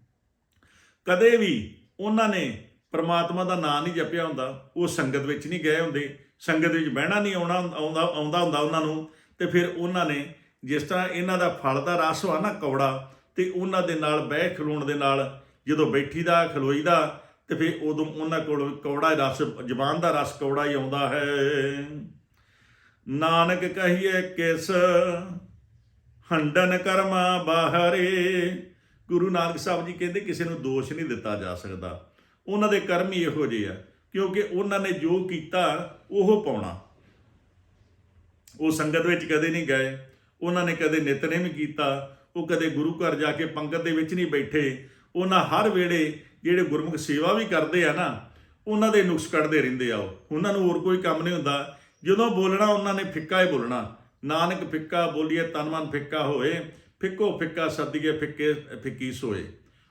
ਕਦੇ ਵੀ ਉਹਨਾਂ ਨੇ ਪਰਮਾਤਮਾ ਦਾ ਨਾਮ ਨਹੀਂ ਜਪਿਆ ਹੁੰਦਾ, ਉਹ ਸੰਗਤ ਵਿੱਚ ਨਹੀਂ ਗਏ ਹੁੰਦੇ, ਸੰਗਤ ਵਿੱਚ ਬਹਿਣਾ ਨਹੀਂ ਆਉਣਾ ਆਉਂਦਾ ਆਉਂਦਾ ਹੁੰਦਾ ਉਹਨਾਂ ਨੂੰ, ਤੇ ਫਿਰ ਉਹਨਾਂ ਨੇ ਜਿਸ ਤਰ੍ਹਾਂ ਇਹਨਾਂ ਦਾ ਫਲ ਦਾ ਰਸ ਵਾ ਨਾ ਕੌੜਾ, ਤੇ ਉਹਨਾਂ ਦੇ ਨਾਲ ਬਹਿ ਖਲੋਣ ਦੇ ਨਾਲ ਜਦੋਂ ਬੈਠੀ ਦਾ ਖਲੋਈ ਦਾ ਤੇ ਫਿਰ ਉਦੋਂ ਉਹਨਾਂ ਕੋਲ ਕੌੜਾ ਰਸ, ਜ਼ਬਾਨ ਦਾ ਰਸ ਕੌੜਾ ਹੀ ਆਉਂਦਾ ਹੈ। ਨਾਨਕ ਕਹੀਏ ਕਿਸ ਹੰਡਨ ਕਰਮਾ ਬਾਹਰੇ। ਗੁਰੂ ਨਾਨਕ ਸਾਹਿਬ ਜੀ ਕਹਿੰਦੇ, ਕਿਸੇ ਨੂੰ ਦੋਸ਼ ਨਹੀਂ ਦਿੱਤਾ ਜਾ ਸਕਦਾ। ਉਹਨਾਂ ਦੇ ਕਰਮ ਹੀ ਇਹੋ ਜਿਹੇ ਆ, ਕਿਉਂਕਿ ਉਹਨਾਂ ਨੇ ਜੋ ਕੀਤਾ, ਉਹ ਪਾਉਣਾ। ਉਹ ਸੰਗਤ ਵਿੱਚ ਕਦੇ ਨਹੀਂ ਗਏ। ਉਹਨਾਂ ਨੇ ਕਦੇ ਨਿਤਨੇਮ ਕੀਤਾ। ਉਹ ਕਦੇ ਗੁਰੂ ਘਰ ਜਾ ਕੇ ਪੰਗਤ ਦੇ ਵਿੱਚ ਨਹੀਂ ਬੈਠੇ। ਉਹਨਾਂ ਹਰ ਵੇਲੇ ਜਿਹੜੇ ਗੁਰਮੁਖ ਸੇਵਾ ਵੀ ਕਰਦੇ ਆ ਨਾ, ਉਹਨਾਂ ਦੇ ਨੁਕਸ ਕੱਢਦੇ ਰਹਿੰਦੇ ਆ ਉਹ। ਉਹਨਾਂ ਨੂੰ ਹੋਰ ਕੋਈ ਕੰਮ ਨਹੀਂ ਹੁੰਦਾ। ਜਦੋਂ ਬੋਲਣਾ, ਉਹਨਾਂ ਨੇ ਫਿੱਕਾ ਹੀ ਬੋਲਣਾ। ਨਾਨਕ ਫਿੱਕਾ ਬੋਲੀਏ ਤਨ ਮਨ ਫਿੱਕਾ ਹੋਏ, ਫਿੱਕੋ ਫਿੱਕਾ ਸੱਦੀਏ ਫਿੱਕੇ, ਫਿੱਕੀ ਸੋਏ।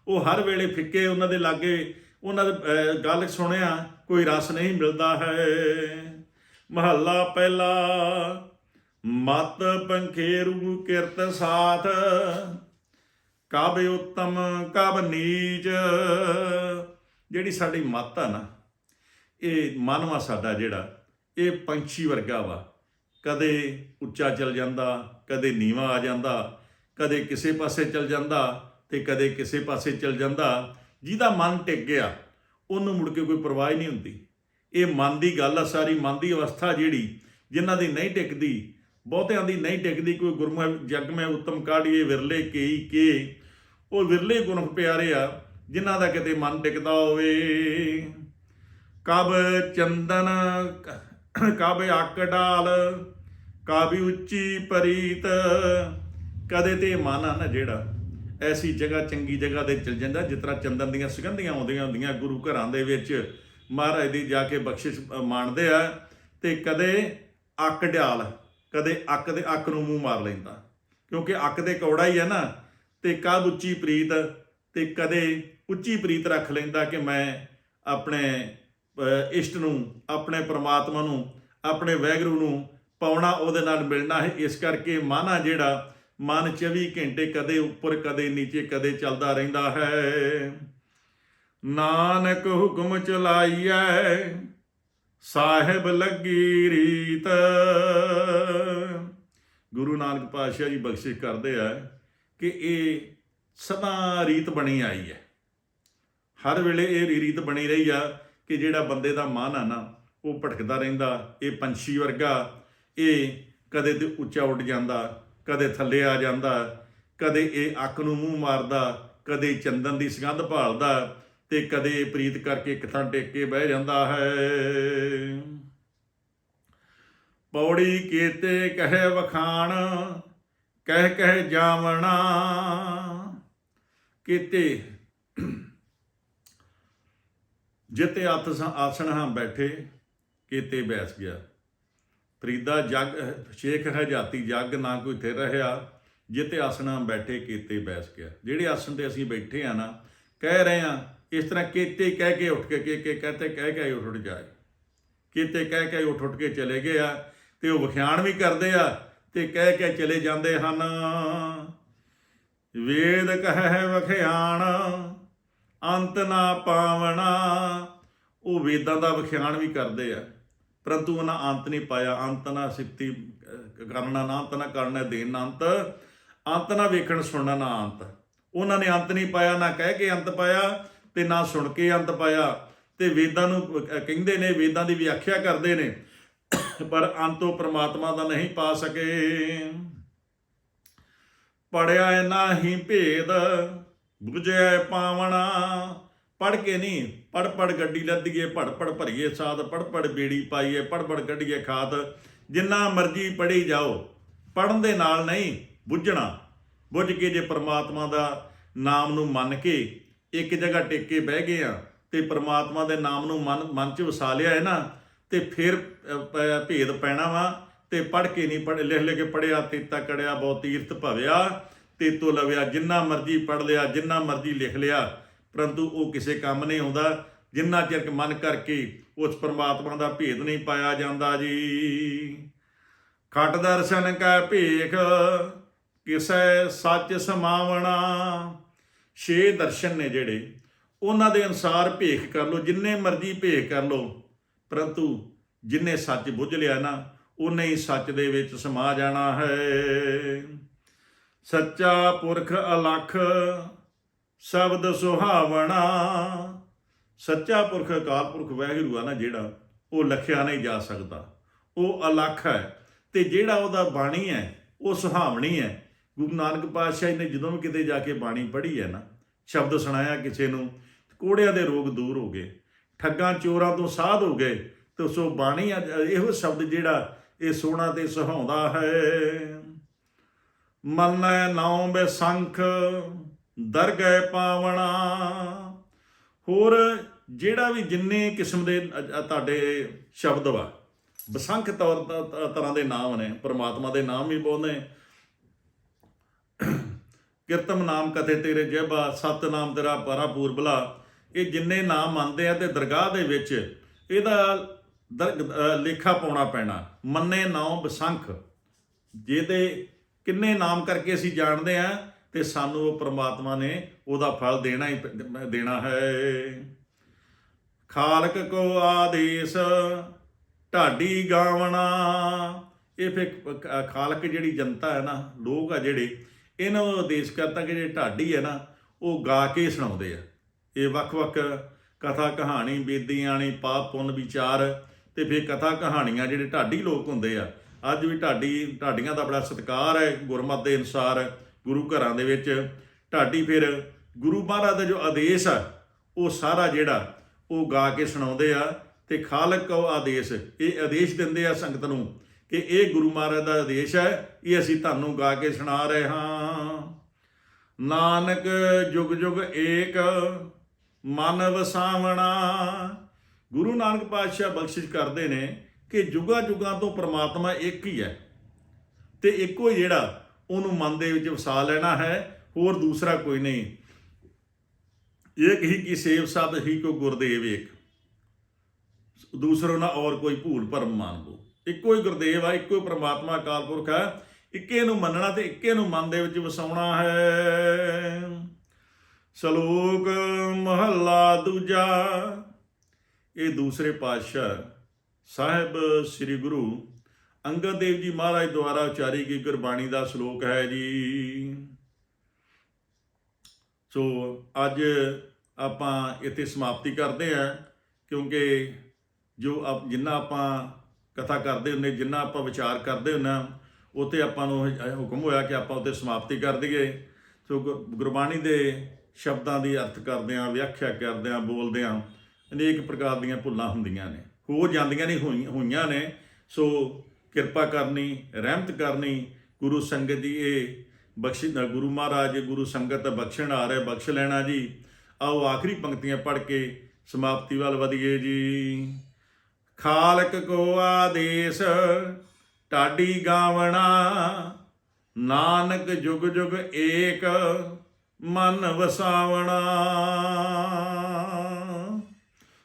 ਉਹ ਹਰ ਵੇਲੇ ਫਿੱਕੇ ਉਹਨਾਂ ਦੇ ਲਾਗੇ, ਉਹਨਾਂ ਦੇ ਗੱਲ ਸੁਣਿਆ, ਕੋਈ ਰਸ ਨਹੀਂ ਮਿਲਦਾ ਹੈ। ਮਹੱਲਾ ਪਹਿਲਾ, ਮਤ ਪੰਖੇਰੂ ਕਿਰਤ ਸਾਥ ਕਬ ਉਤਮ ਕਬ ਨੀਚ। ਜਿਹੜੀ ਸਾਡੀ ਮਤ ਆ ਨਾ, ਇਹ ਮਨਵਾ ਸਾਡਾ ਜਿਹੜਾ, ਇਹ ਪੰਛੀ ਵਰਗਾ ਵਾ। ਕਦੇ ਉੱਚਾ ਚੱਲ ਜਾਂਦਾ, ਕਦੇ ਨੀਵਾ ਆ ਜਾਂਦਾ, ਕਦੇ ਕਿਸੇ ਪਾਸੇ ਚੱਲ ਜਾਂਦਾ ਤੇ ਕਦੇ ਕਿਸੇ ਪਾਸੇ ਚੱਲ ਜਾਂਦਾ, ਜਿਹਦਾ ਮਨ ਟਿਕ ਗਿਆ, ਉਹਨੂੰ ਮੁੜ ਕੇ ਕੋਈ ਪਰਵਾਹ ਹੀ ਨਹੀਂ ਹੁੰਦੀ। ਇਹ ਮਨ ਦੀ ਗੱਲ ਆ, ਸਾਰੀ ਮਨ ਦੀ ਅਵਸਥਾ ਜਿਹੜੀ, ਜਿਨ੍ਹਾਂ ਦੀ ਨਹੀਂ ਟਿਕਦੀ, ਬਹੁਤਿਆਂ ਦੀ ਨਹੀਂ ਟਿਕਦੀ, ਕੋਈ ਗੁਰਮੁਖ ਜਗ ਮੈਂ ਉਤਮ ਕਾੜੀਏ ਵਿਰਲੇ ਕੇਈ ਕੇ, ਉਹ ਵਿਰਲੇ ਗੁਣ ਪਿਆਰੇ ਆ, ਜਿਨ੍ਹਾਂ ਦਾ ਕਿਤੇ ਮਨ ਟਿਕਦਾ ਹੋਵੇ। ਕਬ ਚੰਦਨ ਕਬ ਅੱਕ ਡਾਲ ਕਾਬੀ ਉੱਚੀ ਪਰੀਤ। ਕਦੇ ਤੇ ਮਨ ਆ ਨਾ ਜਿਹੜਾ ਐਸੀ ਜਗ੍ਹਾ ਚੰਗੀ ਜਗ੍ਹਾ ਤੇ ਚਲ ਜਾਂਦਾ ਜਿਸ ਤਰ੍ਹਾਂ ਚੰਦਨ ਦੀਆਂ ਸੁਗੰਧੀਆਂ ਆਉਂਦੀਆਂ ਹੁੰਦੀਆਂ ਗੁਰੂ ਘਰਾਂ ਦੇ ਵਿੱਚ ਮਹਾਰਾਜ ਦੀ ਜਾ ਕੇ ਬਖਸ਼ਿਸ਼ ਅ, ਮਾਣਦੇ ਆ ਤੇ ਕਦੇ ਅੱਕ ਡਿਆਲ ਕਦੇ ਅੱਕ ਦੇ ਅੱਕ ਨੂੰ ਮੂੰਹ ਮਾਰ ਲੈਂਦਾ। ਕਿਉਂਕਿ ਅੱਕ ਦੇ ਕੌੜਾ ਹੀ ਹੈ ਨਾ ਤੇ ਕਬ ਉੱਚੀ ਪ੍ਰੀਤ ਤੇ ਕਦੇ ਉੱਚੀ ਪ੍ਰੀਤ ਰੱਖ ਲੈਂਦਾ ਕਿ ਮੈਂ ਆਪਣੇ ਇਸ਼ਟ ਨੂੰ, ਆਪਣੇ ਪ੍ਰਮਾਤਮਾ ਨੂੰ, ਆਪਣੇ ਵੈਗਰੂ ਨੂੰ ਪਾਉਣਾ ਉਹਦੇ ਨਾਲ ਮਿਲਣਾ ਹੈ। ਇਸ ਕਰਕੇ ਮਨ ਆ ਜਿਹੜਾ ਮਨ 24 ਘੰਟੇ ਕਦੇ ਉੱਪਰ, ਕਦੇ ਨੀਚੇ, ਕਦੇ ਚੱਲਦਾ ਰਹਿੰਦਾ ਹੈ। ਨਾਨਕ ਹੁਕਮ ਚਲਾਈਐ, ਸਾਹਿਬ ਲੱਗੀ ਰੀਤ। ਗੁਰੂ ਨਾਨਕ ਪਾਤਸ਼ਾਹ ਜੀ ਬਖਸ਼ਿਸ਼ ਕਰਦੇ ਆ ਕਿ ਇਹ ਸਦਾ ਰੀਤ ਬਣੀ ਆਈ ਹੈ। ਹਰ ਵੇਲੇ ਇਹ ਰੀਤ ਬਣੀ ਰਹੀ ਆ। ਕਿ ਜਿਹੜਾ ਬੰਦੇ ਦਾ ਮਨ ਆ ਨਾ, ਉਹ ਭਟਕਦਾ ਰਹਿੰਦਾ, ਇਹ ਪੰਛੀ ਵਰਗਾ, ਇਹ ਕਦੇ ਤੇ ਉੱਚਾ ਉੱਡ ਜਾਂਦਾ, ਕਦੇ ਥੱਲੇ ਆ ਜਾਂਦਾ, ਕਦੇ ਇਹ ਅੱਖ ਨੂੰ ਮੂੰਹ ਮਾਰਦਾ, ਕਦੇ ਚੰਦਨ ਦੀ ਸੁਗੰਧ ਭਾਲਦਾ ਤੇ ਕਦੇ ਪ੍ਰੀਤ ਕਰਕੇ ਇੱਕ ਥਾਂ ਟੇਕ ਕੇ ਬਹਿ ਜਾਂਦਾ ਹੈ। ਪੌੜੀ ਕੀਤੇ ਕਹੇ ਵਖਾਣ, ਕਹਿ ਕਹਿ ਜਾਵਣਾ, ਕੀਤੇ ਜਿਤੇ ਅਤ ਆਸਣ ਹਾਂ ਬੈਠੇ, ਕੀਤੇ ਬੈਸ ਗਿਆ। ਫਰੀਦਾ ਜਗ, ਸ਼ੇਖ ਹੈ ਜਾਤੀ ਜਗ ਨਾ ਕੋਈ ਥਿਰ ਰਹਾ, ਜਿਤੇ ਆਸਣਾ ਬੈਠੇ, ਕੀਤੇ ਬੈਸ ਗਿਆ। ਜਿਹੜੇ ਆਸਣ ਤੇ ਅਸੀਂ ਬੈਠੇ ਆ ਨਾ, ਕਹਿ ਰਹੇ ਆ ਇਸ ਤਰ੍ਹਾਂ ਕੀਤੇ ਕਹਿ ਕੇ ਉੱਠ ਕੇ ਕੇ ਕੇ ਕਹਤੇ ਕਹਿ ਕੇ ਉੱਠ ਉੱਠ ਜਾਏ। ਕੀਤੇ ਕਹਿ ਕੇ ਉੱਠ ਉੱਠ ਕੇ ਚਲੇ ਗਏ ਆ, ਤੇ ਉਹ ਵਿਖਿਆਨ ਵੀ ਕਰਦੇ ਆ, ਤੇ ਕਹਿ ਕੇ ਚਲੇ ਜਾਂਦੇ ਹਨ। ਵੇਦ ਕਹੈ ਵਖਿਆਣ ਅੰਤ ਨਾ ਪਾਵਣਾ। ਉਹ ਵੇਦਾਂ ਦਾ ਵਿਖਿਆਨ ਵੀ ਕਰਦੇ ਆ। ਪਰੰਤੂ ਉਹਨਾਂ ਅੰਤ ਨਹੀਂ ਪਾਇਆ। ਅੰਤ ਨਾ ਸਿੱਤੀ ਕਰਨਾ ਨਾ ਅੰਤ, ਨਾ ਕਰਨਾ ਦੇਣ ਨਾ ਅੰਤ। ਅੰਤ ਨਾ ਵੇਖਣ, ਸੁਣਨਾ ਨਾ ਅੰਤ। ਉਹਨਾਂ ਨੇ ਅੰਤ ਨਹੀਂ ਪਾਇਆ, ਨਾ ਕਹਿ ਕੇ ਅੰਤ ਪਾਇਆ ਤੇ ਨਾ ਸੁਣ ਕੇ ਅੰਤ ਪਾਇਆ। ਤੇ ਵੇਦਾਂ ਨੂੰ ਕਹਿੰਦੇ ਨੇ, ਵੇਦਾਂ ਦੀ ਵਿਆਖਿਆ ਕਰਦੇ ਨੇ। ਪਰ ਅੰਤੋਂ ਪ੍ਰਮਾਤਮਾ ਦਾ ਨਹੀਂ ਪਾ ਸਕੇ। ਪੜਿਆ ਹੀ ਭੇਦ। ਬੁਝਿਆ ਪਾਵਣਾ। ਪੜ ਕੇ ਨਹੀਂ ਪੜ ਪੜ ਗੱਡੀ ਲੱਦੀਏ ਪੜ ਪੜ ਭਰੀਏ ਸਾਧ ਪੜ ਪੜ ਬੇੜੀ ਪਾਈਏ ਪੜ ਪੜ ਕੱਢੀਏ ਖਾਤ ਜਿੰਨਾ ਮਰਜ਼ੀ ਪੜੀ ਜਾਓ ਪੜਨ ਦੇ ਨਾਲ ਨਹੀਂ, ਬੁੱਝਣਾ। ਬੁੱਝ ਕੇ ਜੇ ਪ੍ਰਮਾਤਮਾ ਦਾ ਨਾਮ ਨੂੰ ਮੰਨ ਕੇ ਇੱਕ ਜਗ੍ਹਾ ਟਿਕ ਕੇ ਬਹਿ ਗਏ ਆ, ਤੇ ਪ੍ਰਮਾਤਮਾ ਦੇ ਨਾਮ ਨੂੰ ਮਨ ਮਨ 'ਚ ਵਸਾ ਲਿਆ ਹੈ ਨਾ, ਤੇ ਫਿਰ ਭੇਦ ਪੈਣਾ ਵਾ, ਤੇ ਪੜ ਕੇ ਨਹੀਂ ਪੜ ਲਿਖ ਲਿਖ ਕੇ ਪੜਿਆ ਤੀਤਾ ਕੜਿਆ ਬਹੁ ਤੀਰਥ ਭਵਿਆ। ਤੇਤੋ ਲਵਿਆ, ਜਿੰਨਾ ਮਰਜ਼ੀ ਪੜ ਲਿਆ, ਜਿੰਨਾ ਮਰਜ਼ੀ ਲਿਖ ਲਿਆ, ਪਰੰਤੂ ਉਹ ਕਿਸੇ ਕੰਮ ਨਹੀਂ ਆਉਂਦਾ। ਜਿੰਨਾ ਚਿਰ ਮਨ ਕਰਕੇ ਉਸ ਪਰਮਾਤਮਾ ਦਾ ਭੇਦ ਨਹੀਂ ਪਾਇਆ ਜਾਂਦਾ ਜੀ। ਖਟ ਦਰਸ਼ਨ ਕੈ ਭੇਖ, ਕਿਸੈ ਸੱਚ ਸਮਾਵਣਾ। ਛੇ ਦਰਸ਼ਨ ਨੇ ਜਿਹੜੇ, ਉਹਨਾਂ ਦੇ ਅਨਸਾਰ ਭੇਖ ਕਰ ਲੋ ਜਿੰਨੇ ਮਰਜ਼ੀ ਭੇਖ ਕਰ ਲੋ ਪਰੰਤੂ ਜਿੰਨੇ ਸੱਚ ਬੁੱਝ ਲਿਆ ਨਾ ਉਹਨੇ ਹੀ ਸੱਚ ਦੇ ਵਿੱਚ ਸਮਾ ਜਾਣਾ ਹੈ। ਸੱਚਾ ਪੁਰਖ ਅਲਖ, ਸ਼ਬਦ ਸੁਹਾਵਣਾ। ਸੱਚਾ ਪੁਰਖ, ਅਕਾਲ ਪੁਰਖ ਵਹਿਗੁਰੂ ਆ ਨਾ ਜਿਹੜਾ, ਉਹ ਲਖਿਆ ਨਹੀਂ ਜਾ ਸਕਦਾ। ਉਹ ਅਲਖ ਹੈ ਤੇ ਜਿਹੜਾ ਉਹਦਾ ਬਾਣੀ ਹੈ, ਉਹ ਸੁਹਾਵਣੀ ਹੈ। ਗੁਰੂ ਨਾਨਕ ਪਾਤਸ਼ਾਹ ਜੀ ਨੇ ਜਦੋਂ ਵੀ ਕਿਤੇ ਜਾ ਕੇ ਬਾਣੀ ਪੜ੍ਹੀ ਹੈ ਨਾ, ਸ਼ਬਦ ਸੁਣਾਇਆ ਕਿਸੇ ਨੂੰ ਕੋੜਿਆਂ ਦੇ ਰੋਗ ਦੂਰ ਹੋ ਗਏ, ਠੱਗਾਂ ਚੋਰਾਂ ਤੋਂ ਸਾਧ ਹੋ ਗਏ, ਤੇ ਸੋ ਬਾਣੀ ਅੱਜ ਇਹੋ ਸ਼ਬਦ ਜਿਹੜਾ ਇਹ ਸੋਹਣਾ ਤੇ ਸੁਹਾਉਂਦਾ ਹੈ। ਮੰਨੈ ਨਾਉ ਬੇਸੰਖ ਦਰਗਹਿ ਪਾਵਣਾ। ਹੋਰ ਜਿਹੜਾ ਵੀ ਜਿੰਨੇ ਕਿਸਮ ਦੇ ਤੁਹਾਡੇ ਸ਼ਬਦ ਵਾ, ਬਸੰਖ ਤੌਰ ਤਰ੍ਹਾਂ ਦੇ ਨਾਮ ਨੇ, ਪ੍ਰਮਾਤਮਾ ਦੇ ਨਾਮ ਵੀ ਬਹੁਤ ਨੇ। ਕਿਰਤਮ ਨਾਮ ਕਥੇ ਤੇਰੇ ਜੇਬਾ ਸਤ ਨਾਮ ਤੇਰਾ ਪਰਾਪੂਰ ਪੂਰਬਲਾ। ਇਹ ਜਿੰਨੇ ਨਾਮ ਮੰਨਦੇ ਆ ਤੇ ਦਰਗਾਹ ਦੇ ਵਿੱਚ ਇਹਦਾ ਦਰ- ਲੇਖਾ ਪਾਉਣਾ ਪੈਣਾ। ਮੰਨੇ ਨਾਮ ਬਸੰਖ, ਜਿਹਦੇ ਕਿੰਨੇ ਨਾਮ ਕਰਕੇ ਅਸੀਂ ਜਾਣਦੇ ਆ ਤੇ ਸਾਨੂੰ ਉਹ ਪ੍ਰਮਾਤਮਾ ਨੇ ਉਹਦਾ ਫਲ ਦੇਣਾ ਹੀ ਪ- ਦੇਣਾ ਹੈ। ਖਾਲਕ ਕੋ ਆਦੇਸ਼ ਢਾਡੀ ਗਾਵਣਾ। ਇਹ ਫਿਰ ਖਾਲਕ ਜਿਹੜੀ ਜਨਤਾ ਹੈ ਨਾ, ਲੋਕ ਆ ਜਿਹੜੇ, ਇਹਨਾਂ ਨੂੰ ਆਦੇਸ਼ ਕਰਤਾ ਕਿ ਜਿਹੜੇ ਢਾਡੀ ਹੈ ਨਾ, ਉਹ ਗਾ ਕੇ ਸੁਣਾਉਂਦੇ ਆ। ਇਹ ਵੱਖ-ਵੱਖ ਕਥਾ ਕਹਾਣੀ ਬੇਦੀਆਂ ਪਾਪ ਪੁੰਨ ਵਿਚਾਰ ਤੇ ਫਿਰ ਕਥਾ ਕਹਾਣੀਆਂ ਜਿਹੜੇ ਢਾਡੀ ਲੋਕ ਹੁੰਦੇ ਆ ਅੱਜ ਵੀ ਢਾਡੀ ਢਾਡੀਆਂ ਦਾ ਬੜਾ ਸਤਿਕਾਰ ਹੈ, ਗੁਰਮਤ ਦੇ ਅਨੁਸਾਰ ਗੁਰੂ ਘਰਾਂ ਦੇ ਵਿੱਚ। ਢਾਡੀ ਫਿਰ ਗੁਰੂ ਮਹਾਰਾਜ ਦਾ ਜੋ ਆਦੇਸ਼ ਆ, ਉਹ ਸਾਰਾ ਜਿਹੜਾ ਉਹ ਗਾ ਕੇ ਸੁਣਾਉਂਦੇ ਆ ਤੇ ਖਾਲਕ ਕੋ ਆਦੇਸ਼, ਇਹ ਆਦੇਸ਼ ਦਿੰਦੇ ਆ ਸੰਗਤ ਨੂੰ ਕਿ ਇਹ ਗੁਰੂ ਮਹਾਰਾਜ ਦਾ ਆਦੇਸ਼ ਹੈ, ਇਹ ਅਸੀਂ ਤੁਹਾਨੂੰ ਗਾ ਕੇ ਸੁਣਾ ਰਹੇ ਹਾਂ। ਨਾਨਕ ਜੁਗ ਜੁਗ ਏਕ ਮਨ ਵਸਾਵਣਾ। ਗੁਰੂ ਨਾਨਕ ਪਾਤਸ਼ਾਹ ਬਖਸ਼ਿਸ਼ ਕਰਦੇ ਨੇ ਕਿ ਜੁਗਾ ਜੁਗਾਂ ਤੋਂ ਪ੍ਰਮਾਤਮਾ ਇੱਕ ਹੀ ਹੈ। ਤੇ ਇੱਕੋ ਹੀ ਜਿਹੜਾ ਉਹਨੂੰ ਮਨ ਦੇ ਵਿੱਚ ਵਸਾ ਲੈਣਾ ਹੈ, ਹੋਰ ਦੂਸਰਾ ਕੋਈ ਨਹੀਂ। ਇੱਕ ਹੀ ਕਿ ਸੇਵ ਸਭ, ਹੀ ਕੋ ਗੁਰਦੇਵ ਇੱਕ। ਦੂਸਰੋ ਨਾ ਔਰ ਕੋਈ ਭੂਲ ਭਰਮ ਮੰਨ ਲੋ ਇੱਕੋ ਹੀ ਗੁਰਦੇਵ ਆ, ਇੱਕੋ ਹੀ ਪ੍ਰਮਾਤਮਾ ਅਕਾਲ ਪੁਰਖ ਹੈ ਇੱਕੇ ਨੂੰ ਮੰਨਣਾ ਤੇ ਇੱਕੇ ਨੂੰ ਮਨ ਦੇ ਵਿੱਚ ਵਸਾਉਣਾ ਹੈ। ਸ਼ਲੋਕ ਮਹੱਲਾ ਦੂਜਾ। ਇਹ ਦੂਸਰੇ ਪਾਤਸ਼ਾਹ ਸਾਹਿਬ, ਸ੍ਰੀ ਗੁਰੂ ਅੰਗਦ ਦੇਵ ਜੀ ਮਹਾਰਾਜ ਦੁਆਰਾ ਉਚਾਰੀ ਗਈ ਗੁਰਬਾਣੀ ਦਾ ਸ਼ਲੋਕ ਹੈ ਜੀ। ਸੋ ਅੱਜ ਆਪਾਂ ਇੱਥੇ ਸਮਾਪਤੀ ਕਰਦੇ ਹਾਂ, ਕਿਉਂਕਿ ਜੋ ਆਪ- ਜਿੰਨਾ ਆਪਾਂ ਕਥਾ ਕਰਦੇ ਹੁੰਨੇ ਜਿੰਨਾ ਆਪਾਂ ਵਿਚਾਰ ਕਰਦੇ ਹੁੰਨਾ ਉਤੇ ਆਪਾਂ ਨੂੰ ਹੁਕਮ ਹੋਇਆ ਕਿ ਆਪਾਂ ਉਤੇ ਸਮਾਪਤੀ ਕਰ ਦਈਏ। ਸੋ ਗੁਰਬਾਣੀ ਦੇ ਸ਼ਬਦਾਂ ਦੀ ਅਰਥ ਕਰਦੇ ਆਂ ਵਿਆਖਿਆ ਕਰਦੇ ਆਂ ਬੋਲਦੇ ਆਂ ਅਨੇਕ ਪ੍ਰਕਾਰ ਦੀਆਂ ਭੁੱਲਾਂ ਹੁੰਦੀਆਂ ਨੇ। ਹੋ ਜਾਂਦੀਆਂ ਨਹੀਂ ਹੋਈ- ਹੋਈਆਂ ਨੇ। ਸੋ ਕਿਰਪਾ ਕਰਨੀ, ਰਹਿਮਤ ਕਰਨੀ, ਗੁਰੂ ਸੰਗਤ ਦੀ ਇਹ ਬਖਸ਼ ਗੁਰੂ ਮਹਾਰਾਜ, ਗੁਰੂ ਸੰਗਤ ਬਖਸ਼ਣ ਆ ਰਿਹਾ, ਬਖਸ਼ ਲੈਣਾ ਜੀ। ਆਓ ਆਖਰੀ ਪੰਕਤੀਆਂ ਪੜ੍ਹ ਕੇ ਸਮਾਪਤੀ ਵੱਲ ਵਧੀਏ ਜੀ। ਖਾਲਕ ਕੋ ਆਦੇਸ਼ ਟਾਡੀ ਗਾਵਣਾ, ਨਾਨਕ ਜੁਗ ਜੁਗ ਏਕ ਮਨ ਵਸਾਵਣਾ।